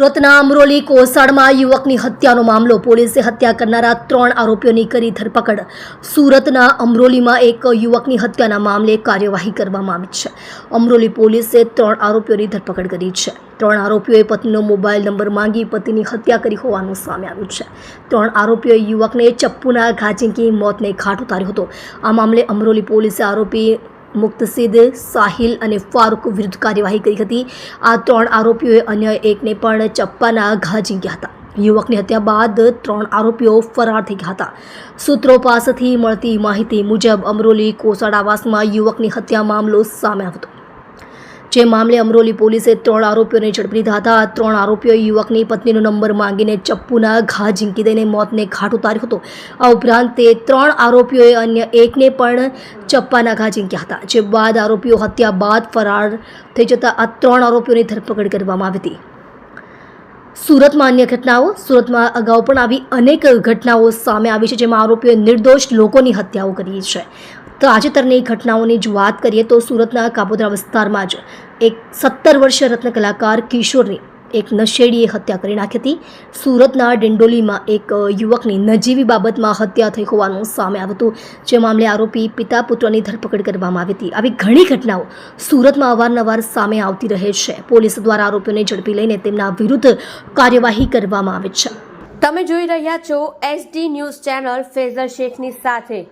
સુરતના અમરોલી કોસાડમાં યુવકની હત્યાનો મામલો. પોલીસે હત્યા કરનારા ત્રણ આરોપીઓની કરી ધરપકડ. સુરતના અમરોલીમાં એક યુવકની હત્યાના મામલે કાર્યવાહી કરવામાં આવી છે. અમરોલી પોલીસે ત્રણ આરોપીઓની ધરપકડ કરી છે. ત્રણ આરોપીઓએ પત્નીનો મોબાઈલ નંબર માંગી પતિની હત્યા કરી હોવાનું સામે આવ્યું છે. ત્રણ આરોપીઓએ યુવકને ચપ્પુના ઘાચીંકી મોતને ઘાટ ઉતાર્યો હતો. આ મામલે અમરોલી પોલીસે આરોપી મુક્તસીદ સાહિલ અને ફારૂક વિરુદ્ધ કાર્યવાહી કરી હતી. આ ત્રણ આરોપીઓએ અન્ય એકને પણ ચપ્પાના ઘા ઝીંક્યા હતા. યુવકની હત્યા બાદ ત્રણ આરોપીઓ ફરાર થઈ ગયા હતા. સૂત્રો પાસેથી મળતી માહિતી મુજબ અમરોલી કોસાડ આવાસમાં યુવકની હત્યા મામલો સામે આવ્યો હતો. જે મામલે અમરોલી પોલીસે ત્રણ આરોપીઓને ઝડપી લીધા હતા. ત્રણ આરોપીઓએ યુવકની પત્નીનો નંબર માંગીને ચપ્પુના ઘા ઝીંકી દઈને મોતને ઘાટ ઉતાર્યો હતો. આ ઉપરાંત તે ત્રણ આરોપીઓએ અન્ય એકને પણ ચપ્પાના ઘા ઝીંક્યા હતા. જે બાદ આરોપીઓ હત્યા બાદ ફરાર થઈ જતા આ ત્રણ આરોપીઓની ધરપકડ કરવામાં આવી હતી. સુરતમાં અન્ય ઘટનાઓ. સુરતમાં અગાઉ પણ આવી અનેક ઘટનાઓ સામે આવી છે, જેમાં આરોપીઓએ નિર્દોષ લોકોની હત્યાઓ કરી છે. તાજેતરની ઘટનાઓની જ વાત કરીએ તો સુરતના કાપોદરા વિસ્તારમાં જ એક સત્તર વર્ષીય રત્ન કલાકાર કિશોરની એક નશેડીએ હત્યા કરી નાખી હતી. સુરતના ડિંડોલીમાં એક યુવકની નજીવી બાબતમાં હત્યા થઈ હોવાનું સામે આવ્યું હતું. જે મામલે આરોપી પિતા પુત્રની ધરપકડ કરવામાં આવી હતી. આવી ઘણી ઘટનાઓ સુરતમાં અવારનવાર સામે આવતી રહે છે. પોલીસ દ્વારા આરોપીઓને ઝડપી લઈને તેમના વિરુદ્ધ કાર્યવાહી કરવામાં આવે છે. તમે જોઈ રહ્યા છો એસડી ન્યૂઝ ચેનલ ફેઝર શેખની સાથે.